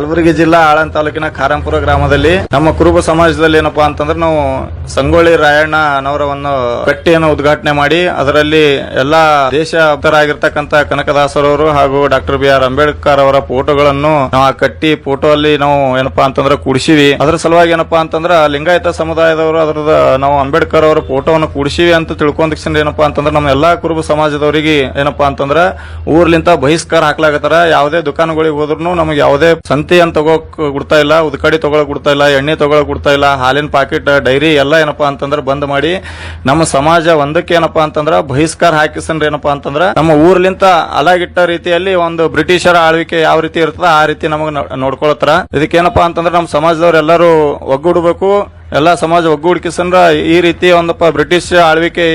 ಕಲಬುರಗಿ ಜಿಲ್ಲಾ ಆಳಂದ ತಾಲೂಕಿನ ಖಾರಂಪುರ ಗ್ರಾಮದಲ್ಲಿ ನಮ್ಮ ಕುರುಬ ಸಮಾಜದಲ್ಲಿ ಏನಪ್ಪಾ ಅಂತಂದ್ರೆ ನಾವು ಸಂಗೊಳ್ಳಿ ರಾಯಣ್ಣನವರವನ್ನು ಕಟ್ಟಿಯನ್ನು ಉದ್ಘಾಟನೆ ಮಾಡಿ ಅದರಲ್ಲಿ ಎಲ್ಲಾ ದೇಶ ಭಕ್ತರಾಗಿರ್ತಕ್ಕಂತ ಕನಕದಾಸರವರು ಹಾಗೂ ಡಾಕ್ಟರ್ ಬಿ ಆರ್ ಅಂಬೇಡ್ಕರ್ ಅವರ ಫೋಟೋಗಳನ್ನು ನಾವು ಆ ಕಟ್ಟಿ ಫೋಟೋ ಅಲ್ಲಿ ನಾವು ಏನಪ್ಪಾ ಅಂತಂದ್ರೆ ಕೂಡಿಸಿವಿ. ಅದರ ಸಲುವಾಗಿ ಏನಪ್ಪಾ ಅಂತಂದ್ರ ಲಿಂಗಾಯತ ಸಮುದಾಯದವರು ಅದರ ನಾವು ಅಂಬೇಡ್ಕರ್ ಅವರ ಫೋಟೋವನ್ನು ಕೂಡಿಸಿವಿ ಅಂತ ತಿಳ್ಕೊಂಡ್ ಏನಪ್ಪಾ ಅಂತಂದ್ರೆ ನಮ್ಮ ಎಲ್ಲಾ ಕುರುಬ ಸಮಾಜದವರಿಗೆ ಏನಪ್ಪಾ ಅಂತಂದ್ರ ಊರ್ಲಿಂತ ಬಹಿಷ್ಕಾರ ಹಾಕ್ಲಾಗತ್ತಾರ ಯಾವುದೇ ದುಕಾನುಗಳಿಗೆ ಹೋದ್ರು ನಮಗೆ ಯಾವುದೇ ಸಂತಿ ಅಂತ ತಗೋಕ್ ಕೊಡ್ತಾ ಇಲ್ಲ, ಉದ್ಕಡಿ ತಗೊಳಕ್ ಕೊಡ್ತಾ ಇಲ್ಲ, ಎಣ್ಣೆ ತಗೊಳಕ್ ಕೊಡ್ತಾ ಇಲ್ಲ, ಹಾಲಿನ ಪಾಕೆಟ್, ಡೈರಿ ಎಲ್ಲ ಏನಪ್ಪಾ ಅಂತಂದ್ರೆ ಬಂದ್ ಮಾಡಿ ನಮ್ಮ ಸಮಾಜ ಒಂದಕ್ಕೆ ಏನಪ್ಪಾ ಅಂತಂದ್ರ ಬಹಿಷ್ಕಾರ ಹಾಕಿಸನ್ರಿ ಏನಪ್ಪಾ ಅಂತಂದ್ರ ನಮ್ಮ ಊರ್ಲಿಂತ ಅಲಾಗಿಟ್ಟ ರೀತಿಯಲ್ಲಿ ಒಂದು ಬ್ರಿಟಿಷರ ಆಳ್ವಿಕೆ ಯಾವ ರೀತಿ ಇರ್ತದ ಆ ರೀತಿ ನಮಗ್ ನೋಡ್ಕೊಳತ್ತಾರ. ಇದಕ್ಕೇನಪ್ಪಾ ಅಂತಂದ್ರೆ ನಮ್ಮ ಸಮಾಜದವ್ರು ಎಲ್ಲರೂ ಒಗ್ಗೂಡ್ಬೇಕು. ಎಲ್ಲಾ ಸಮಾಜ ಒಗ್ಗೂಡಿಕೆಸಂದ್ರ ಈ ರೀತಿ ಒಂದಪ್ಪ ಬ್ರಿಟಿಷ್ ಆಳ್ವಿಕೆ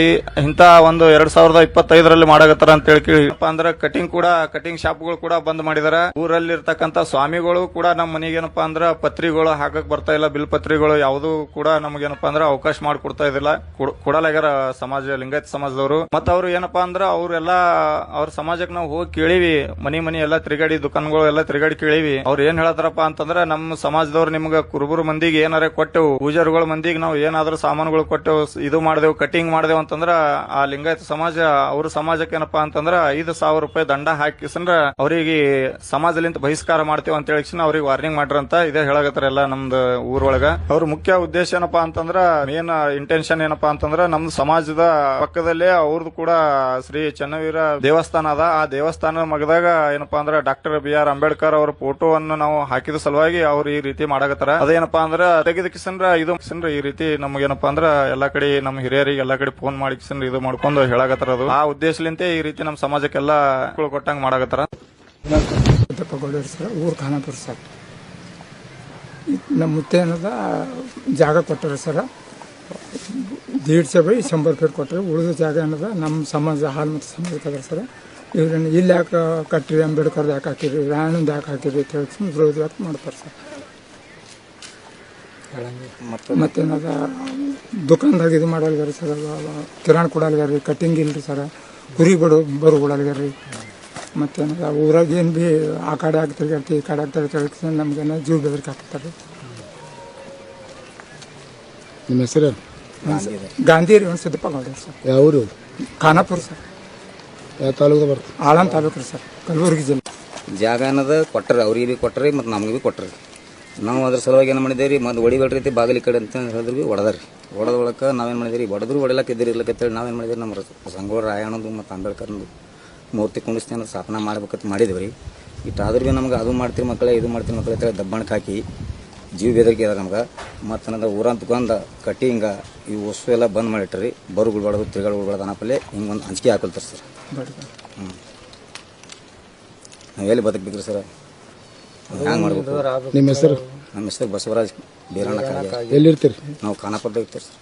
ಇಂತ ಒಂದು ಎರಡ್ ಸಾವಿರದ ಇಪ್ಪತ್ತೈದರಲ್ಲಿ ಮಾಡಾಕತ್ತಾರ ಅಂತ ಹೇಳಿ ಕೇಳಿಪ್ಪ ಅಂದ್ರ ಕಟಿಂಗ್ ಕೂಡ ಕಟಿಂಗ್ ಶಾಪ್ಗಳು ಕೂಡ ಬಂದ್ ಮಾಡಿದಾರ. ಊರಲ್ಲಿ ಇರ್ತಕ್ಕಂತ ಸ್ವಾಮಿಗಳು ಕೂಡ ನಮ್ಮ ಮನೆಗೆ ಏನಪ್ಪಾ ಅಂದ್ರ ಪತ್ರಿಗಳು ಹಾಕಕ್ ಬರ್ತಾ ಇಲ್ಲ. ಬಿಲ್ ಪತ್ರಿಗಳು ಯಾವುದು ಕೂಡ ನಮಗೇನಪ್ಪಾ ಅಂದ್ರ ಅವಕಾಶ ಮಾಡಿಕೊಡ್ತಾ ಇದಿಲ್ಲ ಕೊಡ್- ಕೊಡಲಾಗ್ಯಾರ ಸಮಾಜ, ಲಿಂಗಾಯತ ಸಮಾಜದವರು. ಮತ್ತ ಅವ್ರು ಏನಪ್ಪಾ ಅಂದ್ರ ಅವ್ರೆಲ್ಲಾ, ಅವ್ರ ಸಮಾಜಕ್ಕೆ ನಾವು ಹೋಗಿ ಕೇಳಿವಿ. ಮನಿ ಮನಿ ಎಲ್ಲಾ ತಿರುಗಾಡಿ, ದುಕಾನ್ಗಳು ಎಲ್ಲಾ ತಿರುಗಾಡಿ ಕೇಳಿವಿ. ಅವ್ರು ಏನ್ ಹೇಳತ್ತಾರಪ್ಪ ಅಂತಂದ್ರ ನಮ್ಮ ಸಮಾಜದವ್ರು ನಿಮ್ಗ ಕುರುಬರು ಮಂದಿಗೆ ಏನಾರ ಕೊಟ್ಟೆವು ಪೂಜಾರಿಗಳ ಮಂದಿಗೆ ನಾವು ಏನಾದರೂ ಸಾಮಾನುಗಳು ಕೊಟ್ಟೆವು ಇದು ಮಾಡಿದೆವು ಕಟಿಂಗ್ ಮಾಡಿದೆವು ಅಂತಂದ್ರೆ ಆ ಲಿಂಗಾಯತ ಸಮಾಜ, ಅವ್ರ ಸಮಾಜಕ್ಕೆ ಏನಪ್ಪಾ ಅಂತಂದ್ರ ಐದು ಸಾವಿರ ರೂಪಾಯಿ ದಂಡ ಹಾಕಿಸಂದ್ರ ಅವರಿಗೆ ಸಮಾಜಲಿಂತ ಬಹಿಷ್ಕಾರ ಮಾಡ್ತೇವೆ ಅಂತ ಹೇಳಿ ಅವ್ರಿಗೆ ವಾರ್ನಿಂಗ್ ಮಾಡ್ರಂತ ಇದೇ ಹೇಳಕತ್ತಾರ ಎಲ್ಲ ನಮ್ದು ಊರೊಳಗ. ಅವ್ರ ಮುಖ್ಯ ಉದ್ದೇಶ ಏನಪ್ಪಾ ಅಂತಂದ್ರ ಮೇನ್ ಇಂಟೆನ್ಷನ್ ಏನಪ್ಪಾ ಅಂತಂದ್ರ ನಮ್ ಸಮಾಜದ ಪಕ್ಕದಲ್ಲೇ ಅವ್ರದ್ದು ಕೂಡ ಶ್ರೀ ಚನ್ನವೀರ ದೇವಸ್ಥಾನ ಅದ. ಆ ದೇವಸ್ಥಾನ ಮಗದಾಗ ಏನಪ್ಪಾ ಅಂದ್ರ ಡಾಕ್ಟರ್ ಬಿ ಆರ್ ಅಂಬೇಡ್ಕರ್ ಅವರ ಫೋಟೋವನ್ನು ನಾವು ಹಾಕಿದ ಸಲುವಾಗಿ ಅವ್ರು ಈ ರೀತಿ ಮಾಡಾಕತ್ತಾರ. ಅದೇನಪ್ಪಾ ಅಂದ್ರ ತೆಗೆದ ಕಿಸನ್ರ ಇದು ಕಿಸನ್ರ ಈ ರೀತಿ ನಮಗೇನಪ್ಪ ಅಂದ್ರ ಎಲ್ಲಾ ಕಡೆ ನಮ್ಮ ಹಿರಿಯರಿಗೆ ಎಲ್ಲಾ ಕಡೆ ಫೋನ್ ಮಾಡಿ ಕಿಸನ್ ಇದು ಮಾಡ್ಕೊಂಡು ಹೇಳಾಕತ್ತಾರ ಅದು. ಆ ಉದ್ದೇಶಲಿಂತೆ ಈ ರೀತಿ ನಮ್ಮ ಸಮಾಜಕ್ಕೆಲ್ಲ ಕೊಟ್ಟಂಗ್ ಮಾಡಾಕತ್ತಾರ. ಊರ್ ಖಾನಾಪುರ ಸರ್. ನಮ್ಮ ಮುತ್ತೆ ಅನ್ನೋದ ಜಾಗ ಕೊಟ್ಟರೆ ಸರ. ದೀಡ್ಸೆ ಬೈ ಶಂಬರ್ ಫೀಟ್ ಕೊಟ್ಟರೆ ಉಳಿದ ಜಾಗ ಏನದ? ನಮ್ಮ ಸಮಾಜ, ಹಾಲು ಮತ್ತು ಸಮಾಜಕ್ಕೆ ಅದ ಸರ್. ಇವ್ರನ್ನ ಇಲ್ಲಿ ಯಾಕೆ ಕಟ್ಟಿರಿ? ಅಂಬೇಡ್ಕರ್ದು ಯಾಕೆ ಹಾಕಿರಿ? ರಾಯಣ್ಣಂದು ಯಾಕೆ ಹಾಕಿರಿ ಅಂತ ಹೇಳಿ ಮಾಡ್ತಾರೆ ಸರ್. ಮತ್ತೇನದ ದುಕಾನ್ದಾಗ ಇದು ಮಾಡಲ್ಗಾರಿ ಸರ್ ಕಿರಾಣಿ ಕೊಡಲ್ಗಾರಿ ಕಟಿಂಗ್ ಇಲ್ರಿ ಸರ್. ಕುರಿ ಬಡ ಬರು ಕೊಡಲ್ಗಾರಿ ಮತ್ತೇನದ ಊರಾಗ ಏನು ಭೀ ಆ ಕಡೆ ಆಗ್ತಿರ್ಗಾರ್ತಿ ಈ ಕಡೆ ಆಗಿ ನಮ್ಗೆ ನಮ್ಗೇನ ಜೀವ ಬೆದರಿಕೆ ಹಾಕ್ತಾರೆ ನಿಮ್ಮ ಹೆಸರು? ಗಾಂಧಿ ರೀ ಒಂದು ಸಿದ್ದಪ್ಪ ಗೌಡ ಸರ್. ಯಾವ ಊರು? ಖಾನಾಪುರ ಸರ್. ಯಾವ ತಾಲೂಕು ಬರ್ತದೆ ಆಳಂದ ತಾಲೂಕು ರೀ ಸರ್ ಕಲಬುರಗಿ ಜಿಲ್ಲೆ. ಜಾಗ ಅನ್ನೋದು ಕೊಟ್ಟರೆ ಅವ್ರಿಗೆ ಭೀ ಕೊಟ್ಟರೆ ಮತ್ತು ನಮಗೆ ಭೀ ಕೊಟ್ಟರಿ ನಾವು ಅದ್ರ ಸಲುವಾಗಿ ಏನು ಮಾಡಿದೇವೆ ರೀ ಮತ್ತು ಹೊಡಿಬೇಡ್ರಿ ರೀತಿ ಬಾಗಿಲಿ ಕಡೆ ಅಂತ ಹೇಳಿದ್ರು ಬಿ ಒಡೆದ್ರಿ ಹೊಡೆದ ಒಳಕ್ಕೆ ನಾವೇನು ಮಾಡಿದ್ರಿ ಹೊಡೆದ್ರು ಹೊಡಿಲಕ್ಕೆ ಇದ್ದಿರಿ ಇರ್ಲಕ್ಕಂತೇಳಿ ನಾವೇನು ಮಾಡಿದ್ರಿ ನಮ್ಮ ಸಂಗೋಳ ರಾಯಣ್ಣದು ಮತ್ತು ಅಂಬೇಡ್ಕರ್ದು ಮೂರ್ತಿ ಕುಂಡಿಸ್ತೇನೆ ಸ್ಥಾಪನೆ ಮಾಡ್ಬೇಕಂತ ಮಾಡಿದ್ವಿ ರೀ ಇಟ್ಟಾದ್ರೂ ಭೀ ನಮ್ಗೆ ಅದು ಮಾಡ್ತೀರಿ ಮಕ್ಕಳೇ ಇದು ಮಾಡ್ತೀರಿ ಮಕ್ಕಳೇ ಅಂತೇಳಿ ದಬ್ಬಣಕ್ಕೆ ಹಾಕಿ ಜೀವ ಬೆದರಿಕೆ ಅದ ನಮ್ಗೆ. ಮತ್ತು ಅನ್ನೋದು ಊರಂತ ಕಟ್ಟಿ ಹಿಂಗೆ ಈ ವಸ್ತು ಎಲ್ಲ ಬಂದ್ ಮಾಡಿಟ್ರಿ. ಬರುಗಳು ಬಡದು ತಿರುಗಾಡು ಬಡದು ಅನ್ನಪಲ್ಲೇ ಹಿಂಗೆ ಒಂದು ಅಂಜಿಕೆ ಹಾಕೊಳ್ತಾರೆ ಸರ್. ಹ್ಞೂ ನಾವು ಎಲ್ಲಿ ಬದುಕಬೇಕ್ರಿ ಸರ್? ಹ್ಯಾಂಗೆ ಮಾಡ್ಬೇಕು? ನಿಮ್ಮ ಹೆಸರು? ನಮ್ಮ ಹೆಸರು ಬಸವರಾಜ್ ಬೀರಣ್ಣ ಎಲ್ಲಿರ್ತೀರಿ? ನಾವು ಖಾನಾಪುರದಾಗ ಇರ್ತೀರಿ ಸರ್.